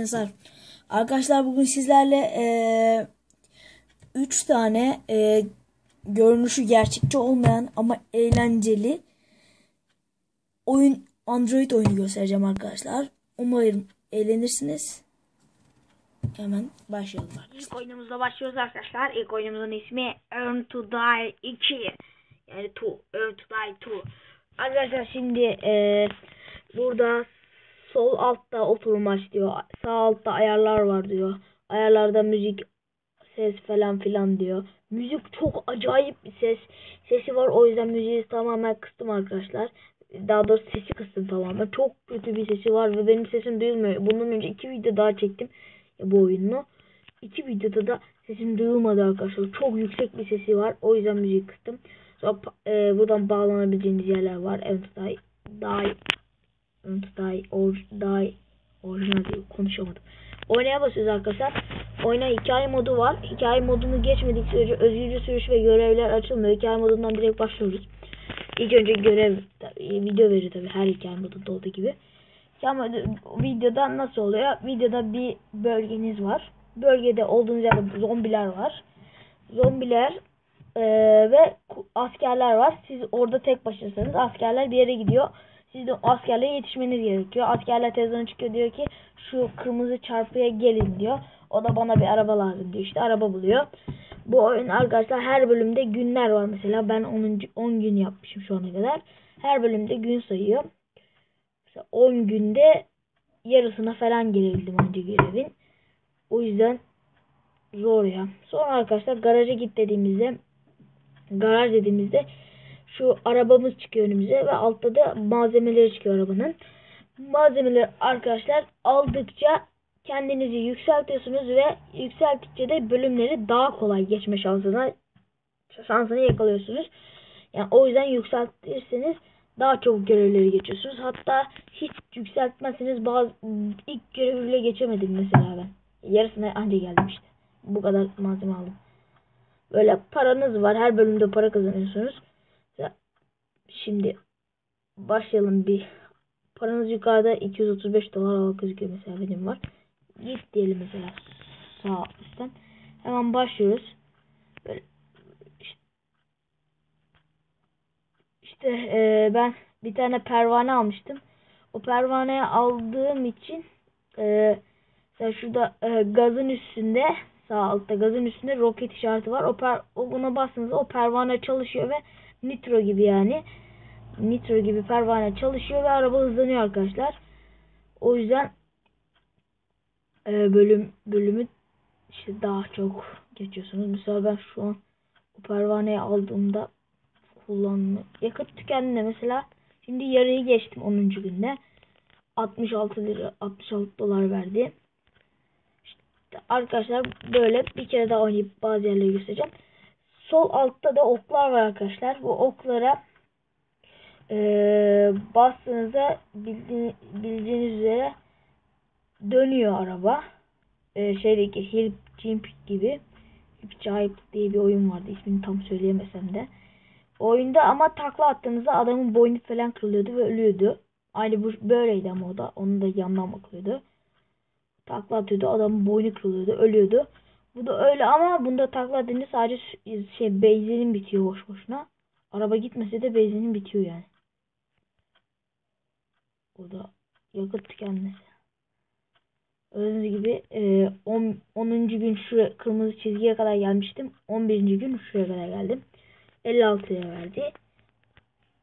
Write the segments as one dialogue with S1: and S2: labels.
S1: Ensar. Arkadaşlar bugün sizlerle eee 3 tane eee, görünüşü gerçekçi olmayan ama eğlenceli oyun Android oyunu göstereceğim arkadaşlar. Umarım eğlenirsiniz. Hemen başlayalım arkadaşlar.
S2: İlk oyunumuzla başlıyoruz arkadaşlar. İlk oyunumuzun ismi Earn to Die 2. Yani to, Earn to Die 2. Arkadaşlar şimdi e, burada sol altta oturmaç diyor. Sağ altta ayarlar var diyor. Ayarlarda müzik ses falan filan diyor. Müzik çok acayip bir ses. Sesi var o yüzden müziği tamamen kıstım arkadaşlar. Daha doğrusu sesi kıstım tamamen. Çok kötü bir sesi var ve benim sesim duyulmuyor. Bundan önce iki video daha çektim bu oyunu. İki videoda da sesim duyulmadı arkadaşlar. Çok yüksek bir sesi var. O yüzden müziği kıstım. Sonra e, buradan bağlanabileceğiniz yerler var. Evet, die, die, die, or, die, orijinal değil, konuşamadım. Oynaya basıyoruz arkadaşlar. Oyuna hikaye modu var. Hikaye modunu geçmedik sürece özgürce sürüş ve görevler açılmıyor. Hikaye modundan direkt başlıyoruz. İlk önce görev, tabii, video veriyor tabii her hikaye modunda olduğu gibi. Ama videoda nasıl oluyor? Videoda bir bölgeniz var. Bölgede olduğunuz yerde zombiler var. Zombiler e, ve askerler var. Siz orada tek başınasınız. Askerler bir yere gidiyor. Siz de askerlere yetişmeniz gerekiyor. Askerler televizyona çıkıyor diyor ki şu kırmızı çarpıya gelin diyor. O da bana bir araba lazım diyor. İşte araba buluyor. Bu oyun arkadaşlar her bölümde günler var mesela. Ben 10. 10 gün yapmışım şu ana kadar. Her bölümde gün sayıyor. Mesela 10 günde yarısına falan gelebildim önce görevin. O yüzden zor ya. Sonra arkadaşlar garaja git dediğimizde garaj dediğimizde şu arabamız çıkıyor önümüze ve altta da malzemeleri çıkıyor arabanın. Malzemeleri arkadaşlar aldıkça kendinizi yükseltiyorsunuz ve yükselttikçe de bölümleri daha kolay geçme şansına şansını yakalıyorsunuz. Yani o yüzden yükseltirseniz daha çabuk görevleri geçiyorsunuz. Hatta hiç yükseltmezseniz bazı ilk görevi bile geçemedim mesela ben. Yarısına anca geldim işte. Bu kadar malzeme aldım. Böyle paranız var. Her bölümde para kazanıyorsunuz. Şimdi başlayalım bir. Paranız yukarıda 235 dolar olarak gözüküyor mesela benim var. Git diyelim mesela sağ üstten. Hemen başlıyoruz. Böyle işte, e, ben bir tane pervane almıştım. O pervaneyi aldığım için e, mesela şurada e, gazın üstünde sağ altta gazın üstünde roket işareti var. O, per, o buna bastığınızda o pervane çalışıyor ve nitro gibi yani nitro gibi pervane çalışıyor ve araba hızlanıyor arkadaşlar. O yüzden e, bölüm bölümü işte daha çok geçiyorsunuz. Mesela ben şu an o pervaneyi aldığımda kullanma yakıt tükendiğinde mesela şimdi yarıyı geçtim 10. günde 66 lira 66 dolar verdi. İşte arkadaşlar böyle bir kere daha oynayıp bazı yerleri göstereceğim. Sol altta da oklar var arkadaşlar. Bu oklara e, bastığınızda bildi, bildiğiniz üzere dönüyor araba. E, şeydeki Hip Jimp gibi. Hip diye bir oyun vardı. İsmini tam söyleyemesem de. Oyunda ama takla attığınızda adamın boynu falan kırılıyordu ve ölüyordu. Aynı bu böyleydi ama o da. Onun da yandan bakıyordu. Takla atıyordu. Adamın boynu kırılıyordu. Ölüyordu. Bu da öyle ama bunda takla atınca sadece şey benzinin bitiyor boş boşuna. Araba gitmese de benzinin bitiyor yani. O da yakıt tükenmesi. Gördüğünüz gibi 10. E, 10. gün şuraya kırmızı çizgiye kadar gelmiştim. 11. gün şuraya kadar geldim. 56 lira verdi.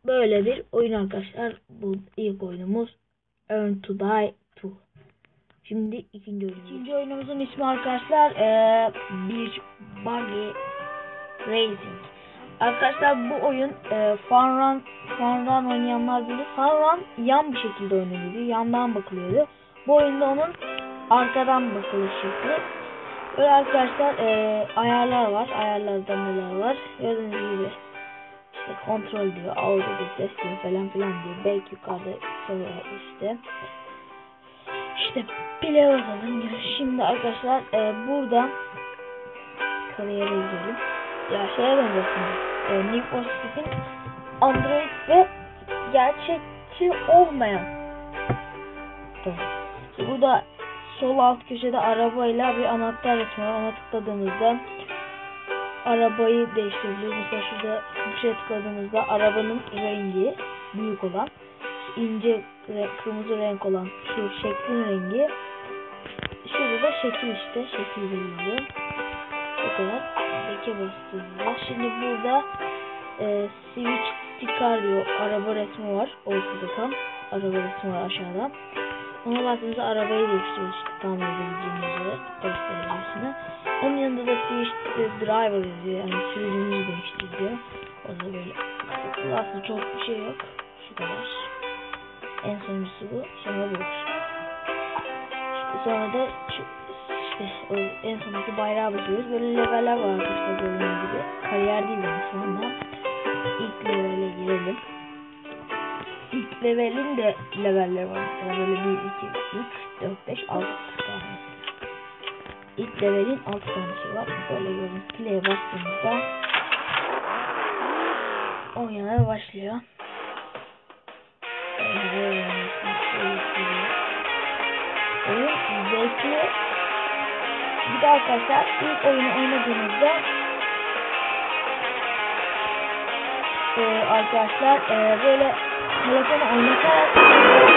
S2: Böyle bir oyun arkadaşlar. Bu ilk oyunumuz Earn to Die 2. Şimdi ikinci oyunumuz. İkinci oyunumuzun ismi arkadaşlar ee, Beach Buggy Racing. Arkadaşlar bu oyun e, Funrun, Funrun oynayanlar bilir. Funrun yan bir şekilde oynanıyordu. Yandan bakılıyordu. Bu oyunda onun arkadan bakılır şekli. Böyle arkadaşlar e, ayarlar var. Ayarlarda neler var. Gördüğünüz gibi işte kontrol diyor. Auto diyor falan filan diyor. Belki yukarıda sonra işte. İşte play basalım. Şimdi arkadaşlar e, burada kariyere girelim. Ya şeye benzesin. E, Need for Speed'in Android ve gerçekçi olmayan. Burada sol alt köşede arabayla bir anahtar resmi var. Ona tıkladığımızda arabayı değiştirebiliyoruz. Mesela şurada bir şey tıkladığımızda arabanın rengi büyük olan, ince re- kırmızı renk olan şu şeklin rengi. Şurada da şekil işte. Şekil belirliyor. Bu kadar. Leke bastığımızda. Şimdi burada e, switch diyor. Araba resmi var. Ortada tam. Araba resmi var aşağıda. Ona bastığımızda arabayı değiştiriyoruz. Edebileceğimiz yere gösterebilirsiniz. Onun yanında da switch driver yazıyor. Yani sürücümüzü değiştir diyor. O da böyle. Aslında çok bir şey yok. Şu kadar. En sonuncusu bu. Sonra bu. İşte sonra da şu, işte o en sondaki bayrağı basıyoruz. Böyle leveller var arkadaşlar gördüğünüz gibi. Kariyer değil yani şu anda. İlk levele girelim. İlk levelin de levelleri var. Mesela böyle 1, 2, 3, 4, 5, 6 tane. İlk levelin 6 tanesi var. Böyle gördüğünüz play'e bastığımızda oynamaya başlıyor. Başlıyor. Oyun zevkli. Bir de arkadaşlar ilk oyunu oynadığınızda e, arkadaşlar e, böyle telefonu oynatarak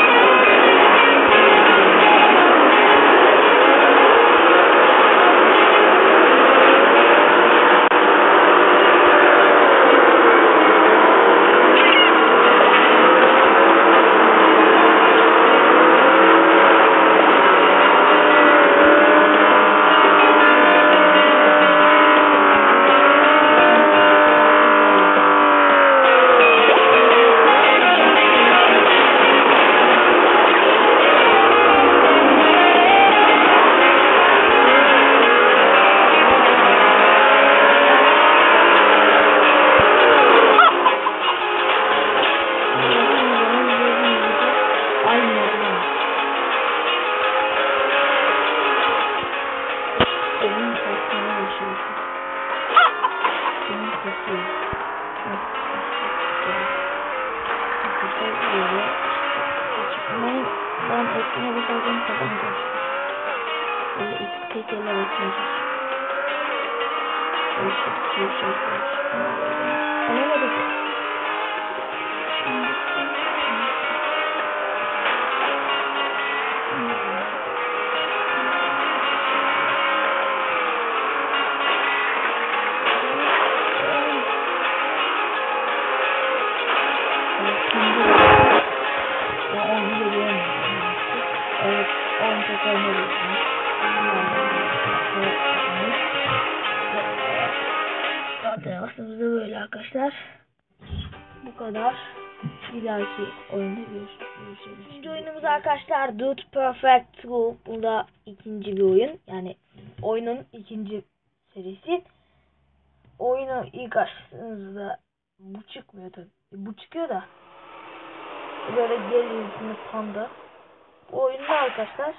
S2: ben ekrana Dahaki oyunda görüşürüz. İkinci oyunumuz arkadaşlar Dude Perfect 2. Bu da ikinci bir oyun. Yani oyunun ikinci serisi. Oyunu ilk açtığınızda bu çıkmıyor tabii. Bu çıkıyor da böyle gerilimli panda. Bu oyunda arkadaşlar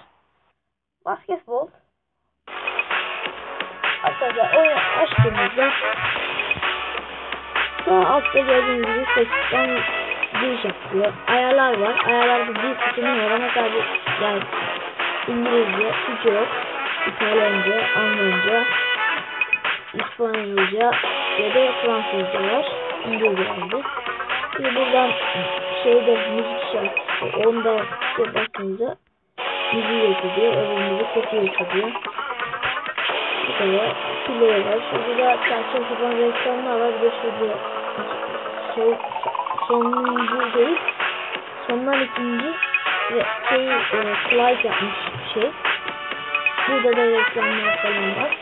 S2: basketbol Arkadaşlar oyunu açtığımızda sağ altta gördüğünüz gibi seçten giriş yapıyor. Ayarlar var. Ayarlarda bir seçeneği var ama tabi yani İngilizce, Türkçe yok. İtalyanca, Almanca, İspanyolca ya da Fransızca var. İngilizce vardı. Şimdi buradan şeyde müzik şarkısı onda işte baktığınızda müziği yapıyor. Öbüründe sesi yapıyor. Bu kadar. Play var. Şurada da saçma sapan reklamlar var. Bir de şurada şey, sonuncu değil. Sondan ikinci ve şey e, slide yapmış şey. Burada da reklamlar falan var.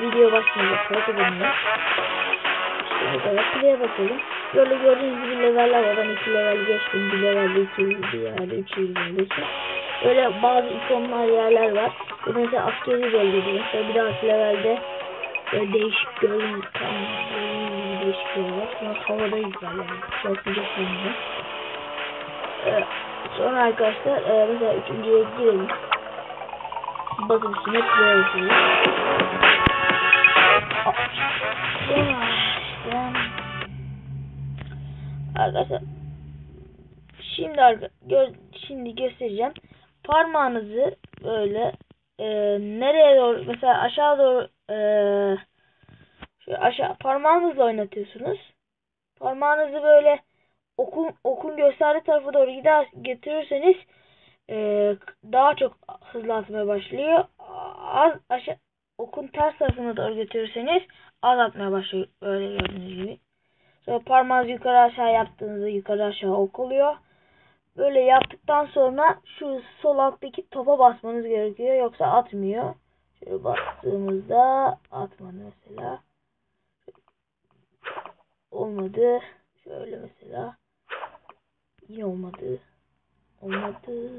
S2: Video, başlayınca foto bulunuyor. Bu kadar. Play'e bakalım. Böyle gördüğünüz gibi leveller var. Ben iki level geçtim. Bir levelde iki bir yerde üç yerde geçtim. Öyle bazı ikonlar yerler var. Bu mesela askeri bölgede. Mesela bir dahaki levelde böyle değişik gördüğünüz yer var. Sonra havadayız yani. Çok sıcak yanında. Ee, sonra arkadaşlar e, mesela üçüncüye girelim. Play yapıyoruz. Sonra işte Arkadaşlar şimdi arka, gö şimdi göstereceğim. Parmağınızı böyle e, nereye doğru mesela aşağı doğru e, aşağı parmağınızla oynatıyorsunuz. Parmağınızı böyle okun okun gösterdiği tarafa doğru gider getirirseniz e, daha çok hızlı atmaya başlıyor. Az aşağı okun ters tarafına doğru götürürseniz az atmaya başlıyor. Böyle gördüğünüz gibi. Sonra parmağınızı yukarı aşağı yaptığınızda yukarı aşağı ok oluyor. Böyle yaptıktan sonra şu sol alttaki topa basmanız gerekiyor. Yoksa atmıyor. Şöyle bastığımızda atmadı mesela. Olmadı. Şöyle mesela. Yine olmadı. Olmadı.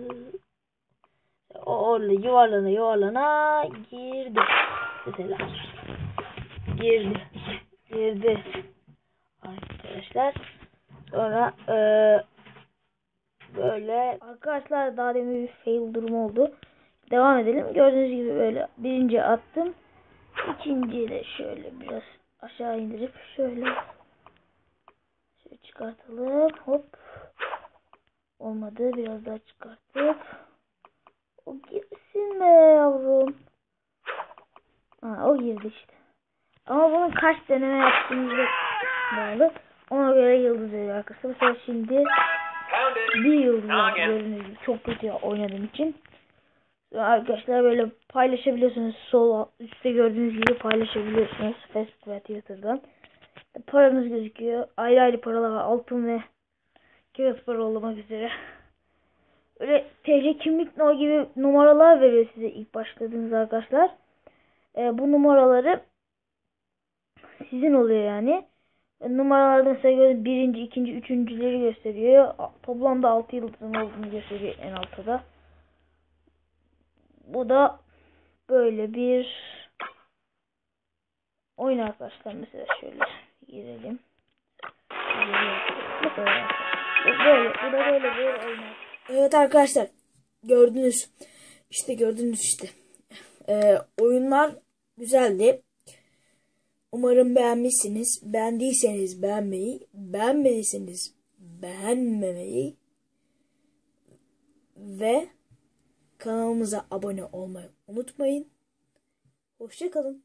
S2: O orada yuvarlana yuvarlana girdi. Mesela. Girdi. Girdi. Arkadaşlar. Sonra eee böyle arkadaşlar daha demin bir fail durum oldu. Devam edelim. Gördüğünüz gibi böyle birinci attım. İkinciyi de şöyle biraz aşağı indirip şöyle çıkartalım. Hop. Olmadı. Biraz daha çıkartıp o girsin be yavrum. Ha, o girdi işte. Ama bunun kaç deneme yaptığımızda bağlı. Ona göre yıldız veriyor arkadaşlar. Mesela şimdi bir yıldız gördüğünüz. Çok kötü oynadığım için. Arkadaşlar böyle paylaşabiliyorsunuz. Sol üstte gördüğünüz gibi paylaşabiliyorsunuz. Facebook ve Twitter'dan. Paranız gözüküyor. Ayrı ayrı paralar var. Altın ve kağıt para olmak üzere. Öyle TC kimlik no gibi numaralar veriyor size ilk başladığınız arkadaşlar. Ee, bu numaraları sizin oluyor yani. E, numaralardan size göre birinci, ikinci, üçüncüleri gösteriyor. Toplamda 6 yıldızın olduğunu gösteriyor en altta da. Bu da böyle bir oyun arkadaşlar. Mesela şöyle girelim. Böyle. Böyle. Böyle bir oyun.
S1: Evet arkadaşlar gördünüz. İşte gördünüz işte. Ee, oyunlar güzeldi. Umarım beğenmişsiniz. Beğendiyseniz beğenmeyi, beğenmediyseniz beğenmemeyi ve kanalımıza abone olmayı unutmayın. Hoşçakalın.